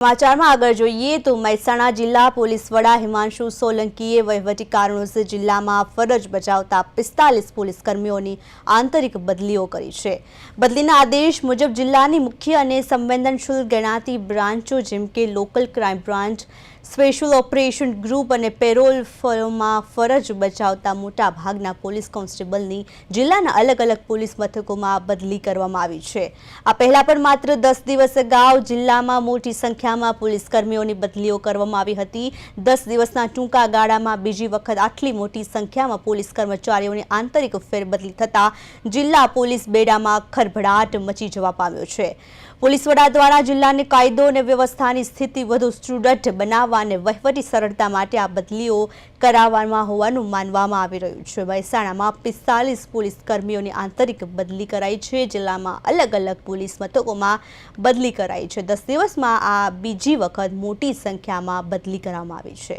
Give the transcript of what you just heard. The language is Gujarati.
સમાચારમાં આગળ જોઈએ તો મહેસાણા જિલ્લા પોલીસ વડા હિમાંશુ સોલંકીએ વહીવટી કારણોસર જિલ્લામાં ફરજ બજાવતા પિસ્તાલીસ પોલીસ કર્મીઓની આંતરિક બદલીઓ કરી છે. બદલીના આદેશ મુજબ જિલ્લાની મુખ્ય અને સંવેદનશીલ ગણાતી બ્રાન્ચો જેમ કે local crime branch, special operation group અને પેરોલ ફર્મમાં ફરજ બજાવતા મોટા ભાગના પોલીસ કોન્સ્ટેબલની જિલ્લાના અલગ અલગ પોલીસ મથકોમાં બદલી કરવામાં આવી છે. આ પહેલા પણ માત્ર દસ દિવસ અગાઉ જિલ્લામાં મોટી સંખ્યામાં પોલીસ કર્મીઓની બદલીઓ કરવામાં આવી હતી. દસ દિવસના ટૂંકા ગાળામાં બીજી વખત આટલી મોટી સંખ્યામાં પોલીસ કર્મચારીઓની આંતરિક ફેરબદલી થતાં જિલ્લા પોલીસ બેડામાં ખરભડાટ મચી જવા પામ્યો છે. પોલીસ વડા દ્વારા જિલ્લાને કાયદો અને વ્યવસ્થાની સ્થિતિ વધુ સુદૃઢ બનાવવા અને વહીવટી સરળતા માટે આ બદલીઓ કરાવવામાં હોવાનું માનવામાં આવી રહ્યું છે. મહેસાણામાં પિસ્તાલીસ પોલીસ કર્મીઓની આંતરિક બદલી કરાઈ છે. જિલ્લામાં અલગ અલગ પોલીસ મથકોમાં બદલી કરાઈ છે. દસ દિવસમાં આ બીજી વખત મોટી સંખ્યામાં બદલી કરવામાં આવી છે.